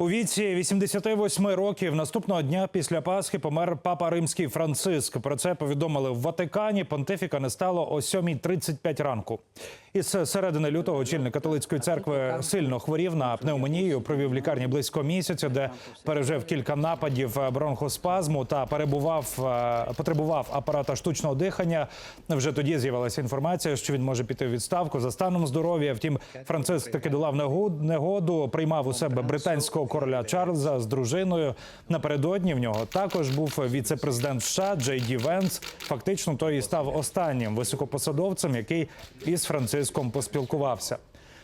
У віці 88 років наступного дня після Пасхи помер папа римський Франциск. Про це повідомили в Ватикані. Понтифіка не стало о 7.35 ранку. Із середини лютого очільник католицької церкви сильно хворів на пневмонію. Провів в лікарні близько місяця, де пережив кілька нападів бронхоспазму та перебував е, потребував апарата штучного дихання. Вже тоді з'явилася інформація, що він може піти в відставку за станом здоров'я. Втім, Франциск таки долав негоду, приймав у себе британського короля Чарльза з дружиною. Напередодні в нього також був віце-президент США Джей Ді Венс. Фактично, той і став останнім високопосадовцем, який із Франциском поспілкувався.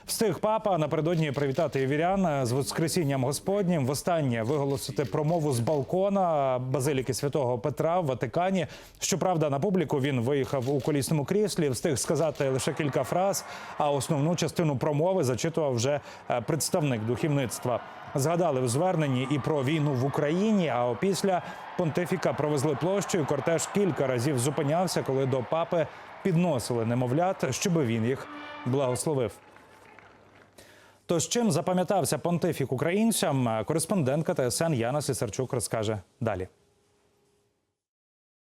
Встиг папа напередодні привітати вірян з Воскресінням Господнім. Востаннє виголосити промову з балкона базиліки святого Петра в Ватикані. Щоправда, на публіку він виїхав у колісному кріслі, встиг сказати лише кілька фраз. А основну частину промови зачитував вже е, представник духовництва. Згадали у зверненні і про війну в Україні. А опісля понтифіка провезли площею. Кортеж кілька разів зупинявся, коли до папи підносили немовлят, щоб він їх благословив. Тож чим запам'ятався понтифік українцям, кореспондентка ТСН Яна Сисарчук розкаже далі.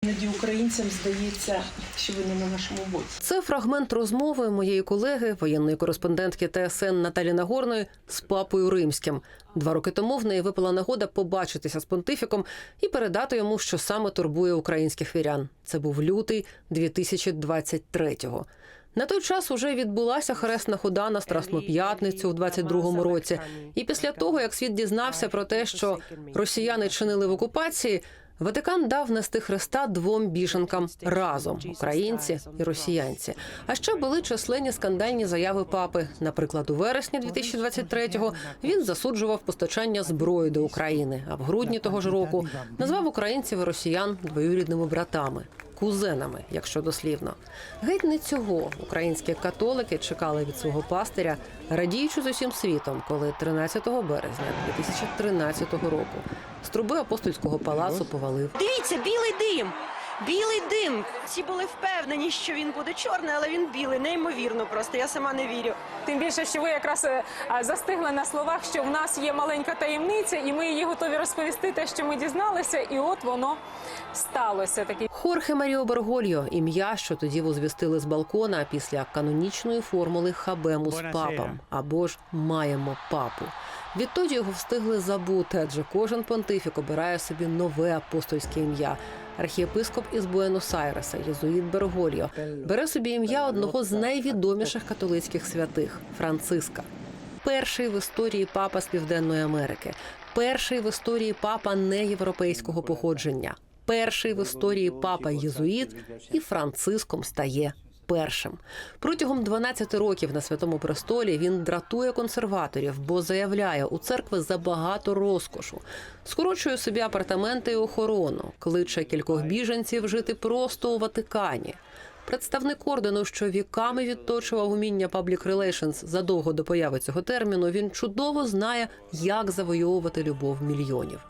Іноді українцям здається, що ви не на нашому боці. Це фрагмент розмови моєї колеги, воєнної кореспондентки ТСН Наталі Нагорної з папою римським. Два роки тому в неї випала нагода побачитися з понтифіком і передати йому, що саме турбує українських вірян. Це був лютий 2023-го. На той час уже відбулася хресна хода на Страсну п'ятницю в 22-му році. І після того, як світ дізнався про те, що росіяни чинили в окупації, Ватикан дав нести Христа двом біженкам разом українці і росіянці. А ще були численні скандальні заяви папи. Наприклад, у вересні 2023-го він засуджував постачання зброї до України. А в грудні того ж року назвав українців і росіян двоюрідними братами. Кузенами, якщо дослівно, геть не цього. Українські католики чекали від свого пастиря, радіючи з усім світом, коли 13 березня 2013 року. З труби апостольського палацу повалив. Дивіться, білий дим. Білий дим. Всі були впевнені, що він буде чорний, але він білий. Неймовірно просто. Я сама не вірю. Тим більше, що ви якраз е, а, застигли на словах, що в нас є маленька таємниця, і ми її готові розповісти те, що ми дізналися, і от воно сталося. Такий Хорхе Маріо Бергольо, ім'я, що тоді возвістили з балкона після канонічної формули Хабему з папам або ж маємо папу. Відтоді його встигли забути, адже кожен понтифік обирає собі нове апостольське ім'я. Архієпископ із Буенос-Айреса, Єзуїт Бергольо, бере собі ім'я одного з найвідоміших католицьких святих Франциска. Перший в історії папа з Південної Америки, перший в історії папа неєвропейського походження, перший в історії папа єзуїт. І Франциском стає першим. Протягом 12 років на святому престолі він дратує консерваторів, бо заявляє у церкви забагато розкошу, скорочує собі апартаменти і охорону, кличе кількох біженців жити просто у Ватикані. Представник ордену, що віками відточував уміння Public Relations задовго до появи цього терміну, він чудово знає, як завойовувати любов мільйонів.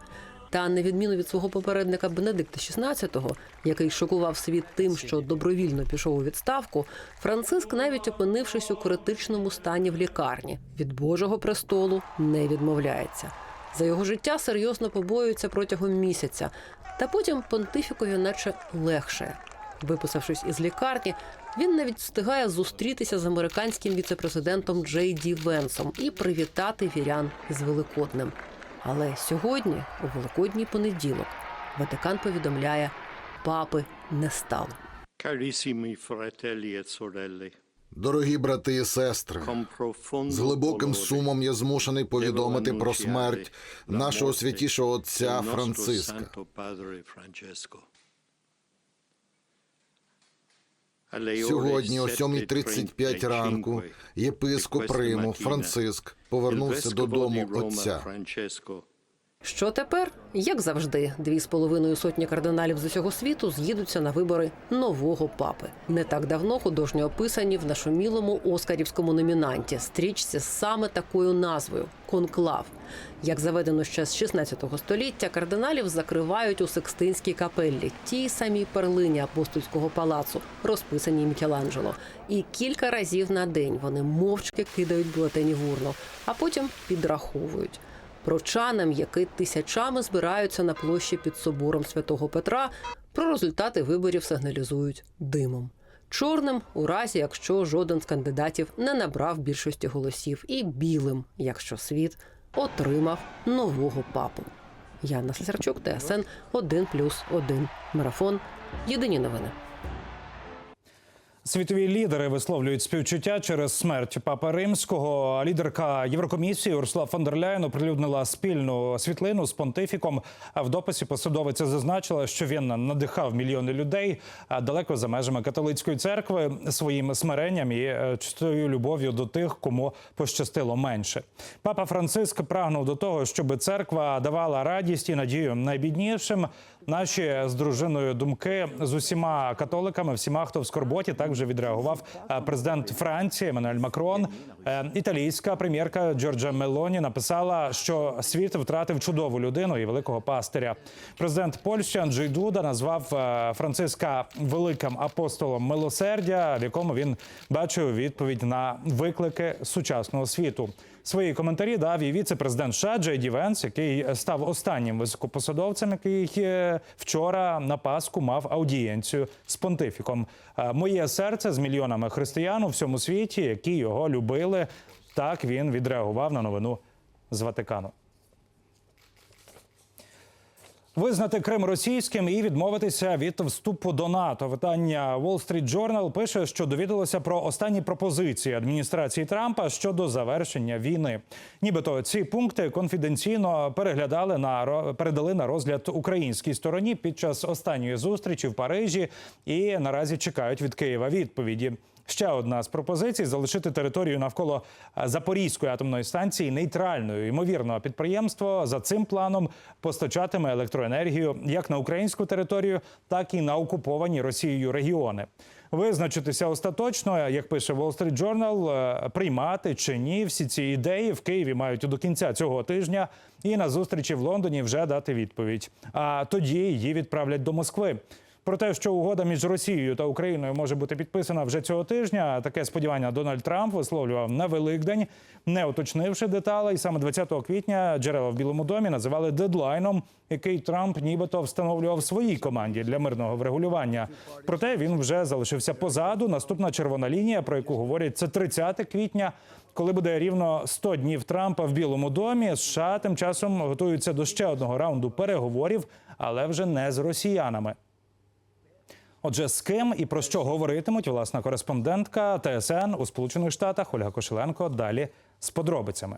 Та на відміну від свого попередника Бенедикта XVI, який шокував світ тим, що добровільно пішов у відставку, Франциск, навіть опинившись у критичному стані в лікарні, від Божого престолу не відмовляється. За його життя серйозно побоюються протягом місяця, та потім понтифікові наче легше. Виписавшись із лікарні, він навіть встигає зустрітися з американським віцепрезидентом Джей Ді Венсом і привітати вірян із Великоднем. Але сьогодні, у Великодній понеділок, Ватикан повідомляє, папи не стало. Carissimi fratelli e sorelle, Дорогі брати і сестри, з глибоким сумом я змушений повідомити про смерть нашого святішого отця Франциска. Сьогодні о 7.35 ранку 7.35 єпископ Риму Франциск повернувся додому отця. Що тепер? Як завжди, дві з половиною сотні кардиналів з усього світу з'їдуться на вибори нового папи. Не так давно художньо описані в нашумілому оскарівському номінанті стрічці з саме такою назвою конклав. Як заведено ще з 16 століття, кардиналів закривають у Секстинській капеллі, тій самій перлині апостольського палацу, розписаній Мікеланджело. І кілька разів на день вони мовчки кидають бюлетені в урну, а потім підраховують. Прочанам, які тисячами збираються на площі під собором святого Петра, про результати виборів сигналізують димом. Чорним у разі, якщо жоден з кандидатів не набрав більшості голосів, і білим, якщо світ отримав нового папу. Яна Слесарчук, ТСН 1+,1. Марафон. Єдині новини. Світові лідери висловлюють співчуття через смерть папи римського. Лідерка Єврокомісії Урсула фон дер Ляєн оприлюднила спільну світлину з понтифіком. А в дописі посадовиця зазначила, що він надихав мільйони людей далеко за межами католицької церкви своїм смиренням і е, чистою любов'ю до тих, кому пощастило менше. Папа Франциск прагнув до того, щоб церква давала радість і надію найбіднішим. Наші з дружиною думки з усіма католиками, всіма, хто в скорботі, так вже відреагував е, президент Франції Еммануель Макрон. Е, Італійська прем'єрка Джорджа Мелоні написала, що світ втратив чудову людину і великого пастиря. Президент Польщі Анджей Дуда назвав е, Франциска великим апостолом милосердя, в якому він бачив відповідь на виклики сучасного світу. Свої коментарі дав і віце-президент США Джей Венс, який став останнім високопосадовцем, який е, вчора на Пасху мав аудієнцію з понтифіком. Е, Моє серце з мільйонами християн у всьому світі, які його любили. Так він відреагував на новину з Ватикану. Визнати Крим російським і відмовитися від вступу до НАТО. Видання Wall Street Journal пише, що довідалося про останні пропозиції адміністрації Трампа щодо завершення війни. Нібито ці пункти конфіденційно переглядали на передали на розгляд українській стороні під час останньої зустрічі в Парижі і наразі чекають від Києва відповіді. Ще одна з пропозицій залишити територію навколо е, Запорізької атомної станції нейтральною. Ймовірно, підприємство за цим планом постачатиме електроенергію як на українську територію, так і на окуповані Росією регіони. Визначитися остаточно, як пише Wall Street Journal, е, приймати чи ні всі ці ідеї в Києві мають до кінця цього тижня і на зустрічі в Лондоні вже дати відповідь. А тоді її відправлять до Москви. Про те, що угода між Росією та Україною може бути підписана вже цього тижня, таке сподівання Дональд Трамп висловлював на Великдень, не уточнивши деталей. Саме 20 квітня джерела в Білому домі називали дедлайном, який Трамп нібито встановлював своїй команді для мирного врегулювання. Проте він вже залишився позаду. Наступна червона лінія, про яку говорять, це 30 квітня. Коли буде рівно 100 днів Трампа в Білому домі, США тим часом готуються до ще одного раунду переговорів, але вже не з росіянами. Отже, з ким і про що говоритимуть власна кореспондентка ТСН у Сполучених Штатах Ольга Кошеленко. Далі з подробицями.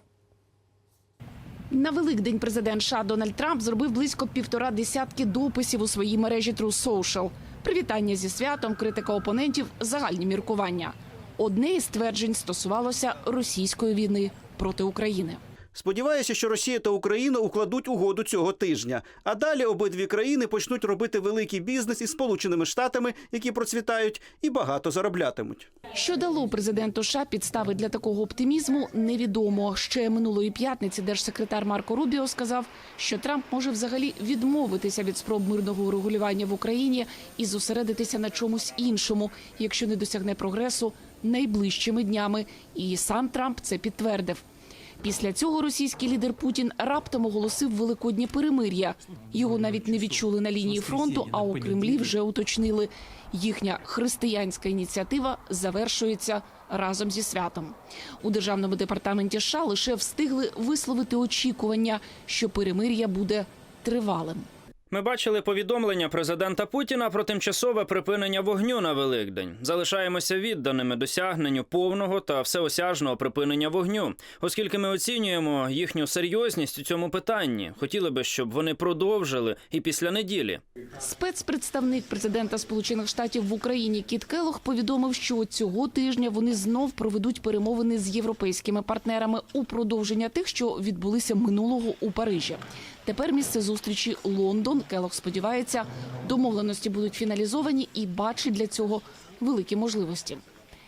На Великдень президент США Дональд Трамп зробив близько півтора десятки дописів у своїй мережі True Social. Привітання зі святом, критика опонентів, загальні міркування. Одне із тверджень стосувалося російської війни проти України. Сподіваюся, що Росія та Україна укладуть угоду цього тижня. А далі обидві країни почнуть робити великий бізнес із Сполученими Штатами, які процвітають, і багато зароблятимуть. Що дало президенту США підстави для такого оптимізму, невідомо. Ще минулої п'ятниці держсекретар Марко Рубіо сказав, що Трамп може взагалі відмовитися від спроб мирного урегулювання в Україні і зосередитися на чомусь іншому, якщо не досягне прогресу найближчими днями. І сам Трамп це підтвердив. Після цього російський лідер Путін раптом оголосив великоднє перемир'я. Його навіть не відчули на лінії фронту, а у Кремлі вже уточнили. Їхня християнська ініціатива завершується разом зі святом. У державному департаменті США лише встигли висловити очікування, що перемир'я буде тривалим. Ми бачили повідомлення президента Путіна про тимчасове припинення вогню на Великдень. Залишаємося відданими досягненню повного та всеосяжного припинення вогню, оскільки ми оцінюємо їхню серйозність у цьому питанні. Хотіли би, щоб вони продовжили і після неділі. Спецпредставник президента Сполучених Штатів в Україні Кіт Келох повідомив, що цього тижня вони знов проведуть перемовини з європейськими партнерами у продовження тих, що відбулися минулого у Парижі. Тепер місце зустрічі Лондон. Келох сподівається, домовленості будуть фіналізовані і бачить для цього великі можливості.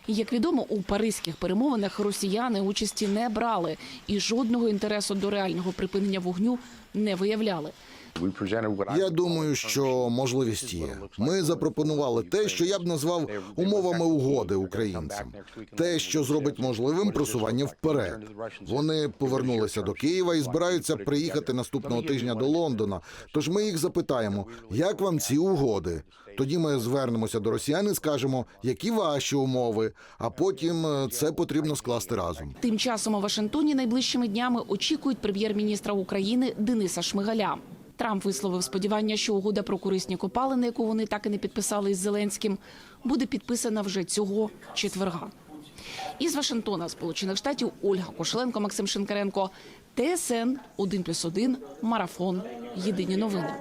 Як відомо, у паризьких перемовинах росіяни участі не брали і жодного інтересу до реального припинення вогню не виявляли. Я думаю, що можливість є. Ми запропонували те, що я б назвав умовами угоди українцям, те, що зробить можливим просування вперед. Вони повернулися до Києва і збираються приїхати наступного тижня до Лондона. Тож ми їх запитаємо, як вам ці угоди. Тоді ми звернемося до росіян і скажемо, які ваші умови, а потім е, це потрібно скласти разом. Тим часом у Вашингтоні найближчими днями очікують прем'єр-міністра України Дениса Шмигаля. Трамп висловив сподівання, що угода про корисні копалини, яку вони так і не підписали із Зеленським, буде підписана вже цього четверга. Із Вашингтона, Сполучених Штатів, Ольга Кошеленко, Максим Шинкаренко, ТСН 1+,1, Марафон. Єдині новини.